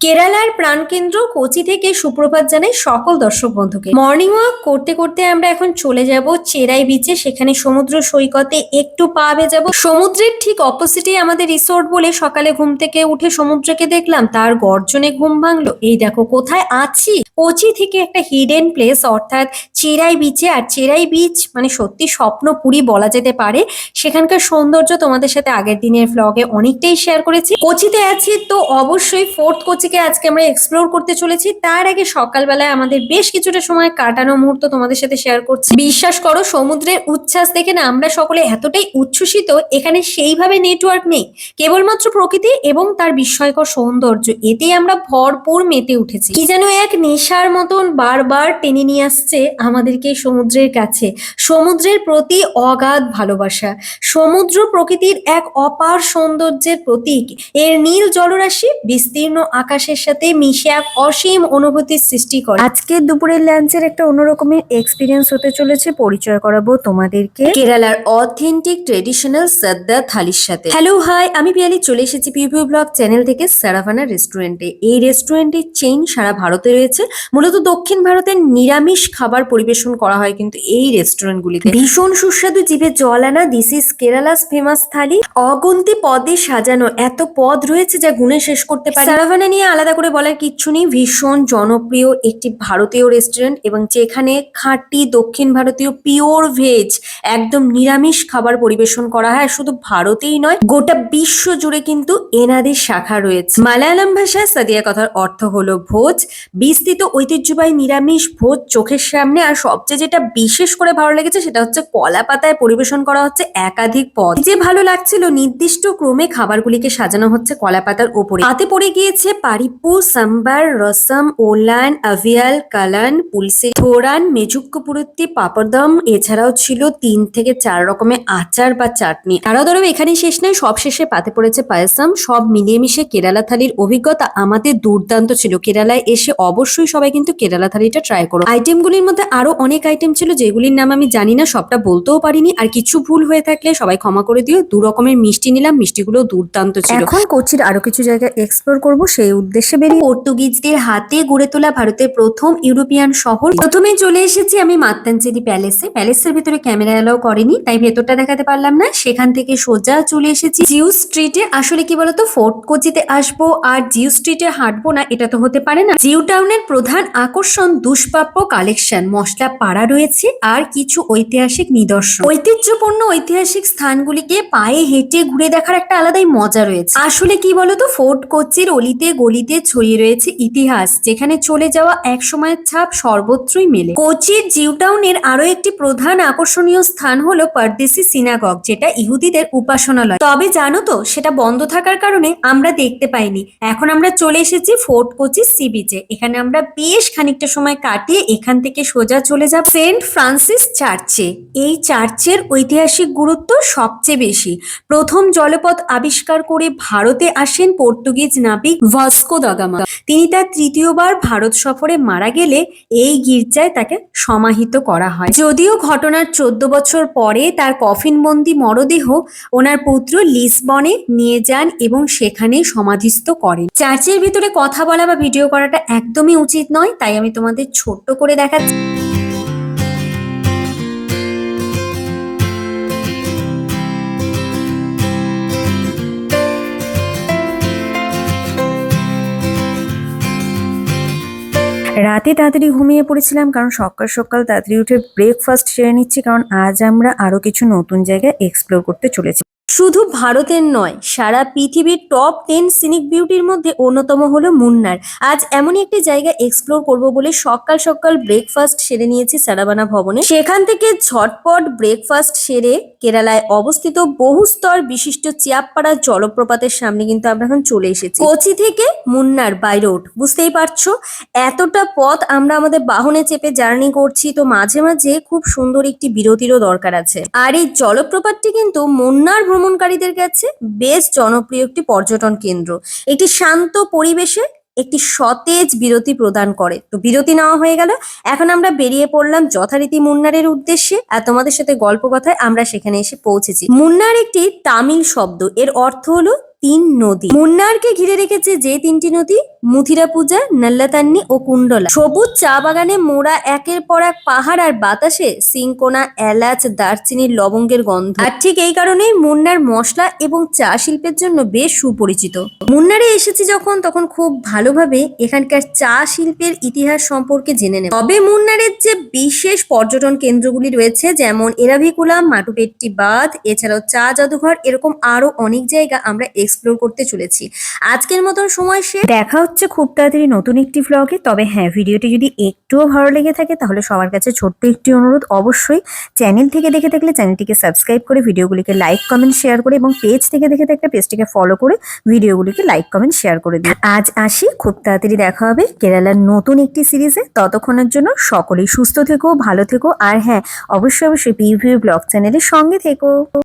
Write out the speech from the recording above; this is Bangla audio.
কেরালার প্রাণকেন্দ্র কোচি থেকে সুপ্রভাত জানাই সকল দর্শক বন্ধুকে। মর্নিং ওয়াক করতে করতে আমরা এখন চলে যাব চেরাই বিচে সেখানে সমুদ্র সৈকতে একটু পা ভেজাব। সমুদ্রের ঠিক অপোজিটে আমাদের রিসোর্ট বলে সকালে ঘুম থেকে উঠে সমুদ্রকে দেখলাম, তার গর্জনে ঘুম ভাঙলো। এই দেখো, কোথায় আছি? কোচি থেকে একটা হিডেন প্লেস অর্থাৎ চেরাই বিচে আর চেরাই বিচ মানে সত্যি স্বপ্নপুরী বলা যেতে পারে। সেখানকার সৌন্দর্য তোমাদের সাথে আগের দিনের ভ্লগে অনেকটাই শেয়ার করেছি। কোচিতে আছি তো অবশ্যই ফোর্থ কোচিকে আজকে আমরা এক্সপ্লোর করতে চলেছি। তার আগে সকালবেলায় আমাদের বেশ কিছুটা সময় কাটানো মুহূর্ত তোমাদের সাথে শেয়ার করছি। বিশ্বাস করো, সমুদ্রের উচ্ছ্বাস দেখে না আমরা সকলে এতটাই উচ্ছ্বসিত, এখানে সেইভাবে নেটওয়ার্ক নেই। কেবলমাত্র প্রকৃতি এবং তার বিস্ময়কর সৌন্দর্য, এতেই আমরা ভরপুর মেতে উঠেছি। কি যেন এক নেশার মতন বারবার টেনে নিয়ে আসছে আমাদেরকে সমুদ্রের কাছে। সমুদ্রের প্রতি অগাধ ভালোবাসা, সমুদ্র প্রকৃতির এক অপার সৌন্দর্যের প্রতীক। এর নীল জলরাশি, বিস্তীর্ণ আকাশের সাথে মিশে এক অসীম অনুভূতির সৃষ্টি করে। আজকের দুপুরের লাঞ্চের একটা অন্যরকমের এক্সপিরিয়েন্স হতে চলেছে পরিচয় করাবো তোমাদেরকে। কেরালার অথেন্টিক ট্রেডিশনাল সাদ্দা থালির সাথে। হ্যালো হাই আমি পিয়ালি চলে এসেছি পিভিউ ব্লগ চ্যানেল থেকে সারাভানা রেস্টুরেন্টে এই রেস্টুরেন্টের চেইন সারা ভারতে রয়েছে। মূলত দক্ষিণ ভারতের নিরামিষ খাবার পরিবেশন করা হয় কিন্তু এই রেস্টুরেন্টগুলিতে ভীষণ সুস্বাদু জিভে জল আনা this is Kerala's famous thali অগন্তি পদে সাজানো এত পদ রয়েছে যা গুণে শেষ করতে পারে। সারাভানা নিয়ে আলাদা করে বলার কিচ্ছু নেই। ভীষণ জনপ্রিয় একটি ভারতীয় রেস্টুরেন্ট এবং যেখানে খাঁটি দক্ষিণ ভারতীয় পিওর ভেজ একদম নিরামিষ খাবার পরিবেশন করা হয় শুধু ভারতেই নয়, গোটা বিশ্ব জুড়ে কিন্তু এনাদের শাখা রয়েছে। মালায়ালাম ভাষায় সাদিয়া কথার অর্থ হলো ভোজ। বিস্তৃত ঐতিহ্যবাহী নিরামিষ ভোজ চোখের সামনে, আর সবচেয়ে যেটা বিশেষ করে ভালো লেগেছে সেটা হচ্ছে কলা পাতায় পরিবেশন করা হচ্ছে একাধিক পদ। যে ভালো লাগছিল, নির্দিষ্ট ক্রমে খাবারগুলিকে সাজানো হচ্ছে কলা পাতার ওপরে। হাতে পড়ে গিয়েছে পারিপু, সাম্বার, রসম, ওলান, আভিয়াল, কালান, পুলসে, থোরান মেজুক্কপুরত্তি পাপড়দম, এছাড়াও ছিল তিন থেকে চার রকমের আচার বা চাটনি। তারা ধরো এখানে শেষ নয়, সব শেষে পাতে পড়েছে পায়াসাম। সব মিলিয়ে মিশে কেরালা থালির অভিজ্ঞতা আমাদের দুর্দান্ত ছিল। কেরালায় এসে অবশ্যই সবাই কিন্তু কেরালা থালিটা ট্রাই করো। আইটেমগুলির মধ্যে আরও অনেক আইটেম ছিল, যেগুলির নাম আমি জানি না, সবটা বলতেও পারিনি। আর কিছু ভুল হয়ে থাকলে সবাই ক্ষমা করে দিও। দু রকমের মিষ্টি নিলাম মিষ্টিগুলো দুর্দান্ত ছিল। এখন কোচির আরও কিছু জায়গা এক্সপ্লোর করব, সেই উদ্দেশ্যে বেরিয়ে পর্তুগিজদের হাতে গড়ে তোলা ভারতের প্রথম ইউরোপিয়ান শহর। প্রথমে চলে এসেছি আমি মাত্তাঞ্চেরি প্যালেসে প্যালেসের ভিতরে ক্যামেরা এলাও করেনি, তাই ভেতরটা দেখাতে পারলাম না। সেখান থেকে সোজা চলে এসেছি জিউ স্ট্রিটে। আসলে কি বলতো, ফোর্ট কোচিতে আসব আর জিউ স্ট্রিটে হাঁটবো না, এটা তো হতে পারে না। জিউ টাউনের প্রধান আকর্ষণ দুষ্প্রাপ্য কালেকশন, মশলা পাড়া রয়েছে আর কিছু ঐতিহাসিক নিদর্শন। ঐতিহ্যপূর্ণ ঐতিহাসিক স্থানগুলিকে পায়ে হেঁটে ঘুরে দেখার একটা আলাদাই মজা রয়েছে। আসলে কি বলতো, ফোর্ট কোচির অলিতে গলিতে ছড়িয়ে রয়েছে ইতিহাস, যেখানে চলে যাওয়া এক সময়ের ছাপ সর্বত্রই মেলে। কোচির জিউ টাউনের আরও একটি প্রধান আকর্ষণীয় স্থান হলো পারদেশি সিনাগগ, যেটা ইহুদিদের উপাসনালয়। তবে জানো তো, সেটা বন্ধ থাকার কারণে আমরা দেখতে পাইনি। এখন আমরা চলে এসেছি ফোর্ট কোচি সি বিচে এখানে আমরা বেশ খানিকটা সময় কাটিয়ে এখান থেকে সোজা চলে যাব সেন্ট ফ্রান্সিস চার্চে। এই চার্চের ঐতিহাসিক গুরুত্ব সবচেয়ে বেশি। প্রথম জলপথ আবিষ্কার করে ভারতে আসেন পর্তুগিজ নাবিক ভাস্কো দাগামা তিনি তার তৃতীয়বার ভারত সফরে মারা গেলে এই গির্জায় তাকে সমাহিত করা হয়। যদিও ঘটনার চোদ্দ বছর পরে তার কফিনবন্দি মরদেহ ওনার পুত্র লিসবনে নিয়ে যান এবং সেখানে সমাধিস্থ করেন। চার্চের ভিতরে কথা বলা বা ভিডিও করাটা একদমই উচিত নয়, তাই আমি তোমাদের ছোট্ট করে দেখাচ্ছি। রাতে তাড়াতাড়ি ঘুমিয়ে পড়েছিলাম, কারণ সকাল সকাল তাড়াতাড়ি উঠে ব্রেকফাস্ট সেরে নিচ্ছি, কারণ আজ আমরা আরও কিছু নতুন জায়গা এক্সপ্লোর করতে চলেছি। শুধু ভারতের নয়, সারা পৃথিবীর টপ টেন সিনিক বিউটির মধ্যে অন্যতম হলো মুন্নার। আজ এমনই একটি জায়গা এক্সপ্লোর করব বলে সকাল সকাল ব্রেকফাস্ট সেরে নিয়েছি সারাবানা ভবনে। সেখান থেকে ঝটপট ব্রেকফাস্ট সেরে কেরালায় অবস্থিত বহুস্তর বিশিষ্ট চিয়াপাড়া জলপ্রপাতের সামনে কিন্তু আমরা এখন চলে এসেছি। কোচি থেকে মুন্নার বাই রোড বুঝতেই পারছ? এতটা পথ আমরা আমাদের বাহনে চেপে জার্নি করছি, তো মাঝে মাঝে খুব সুন্দর একটি বিরতিরও দরকার আছে। আর এই জলপ্রপাতটি কিন্তু মুন্নার ভ্রমণকারীদের কাছে বেশ জনপ্রিয় একটি পর্যটন কেন্দ্র। একটি শান্ত পরিবেশে একটি সতেজ বিরতি প্রদান করে। তো বিরতি নেওয়া হয়ে গেল। এখন আমরা বেরিয়ে পড়লাম যথারীতি মুন্নারের উদ্দেশ্যে। আর তোমাদের সাথে গল্প কথায় আমরা সেখানে এসে পৌঁছেছি। মুন্নার একটি তামিল শব্দ। এর অর্থ হলো তিন নদী। মুন্নারকে ঘিরে রেখেছে যে তিনটি নদী মুথিরা পূজা নাল্লাতান্নি ও কুণ্ডলা। সবুজ চা বাগানে মোড়া একের পর এক পাহাড় আর বাতাসে সিংকোনা, এলাচ দারচিনির লবঙ্গের গন্ধ। আর ঠিক এই কারণেই মুন্নার মশলা এবং চা শিল্পের জন্য বেশ সুপরিচিত। মুন্নারে এসেছি যখন, তখন খুব ভালোভাবে এখানকার চা শিল্পের ইতিহাস সম্পর্কে জেনে নেব। তবে মুন্নারের যে বিশেষ পর্যটন কেন্দ্রগুলি রয়েছে, যেমন এরাভিকুলাম মাটুপেট্টি বাঁধ এছাড়াও চা জাদুঘর, এরকম আরও অনেক জায়গা আমরা এক্সপ্লোর করতে চলেছি। আজকের মতন সময় সে দেখা হচ্ছে খুব তাড়াতাড়ি নতুন একটি ভ্লগে তবে হ্যাঁ ভিডিওটি যদি একটুও ভালো লেগে থাকে, তাহলে সবার কাছে ছোট্ট একটি অনুরোধ। অবশ্যই চ্যানেল থেকে দেখে থাকলে চ্যানেলটিকে সাবস্ক্রাইব করে ভিডিওগুলিকে লাইক কমেন্ট শেয়ার করে এবং পেজ থেকে দেখে থাকলে পেজটিকে ফলো করে ভিডিওগুলিকে লাইক কমেন্ট শেয়ার করে দিন আজ আসি, খুব তাড়াতাড়ি দেখা হবে কেরালার নতুন একটি সিরিজে ততক্ষণের জন্য সকলেই সুস্থ থেকো, ভালো থেকো। আর হ্যাঁ অবশ্যই অবশ্যই পিভিউ ব্লগ চ্যানেলের সঙ্গে থেকো।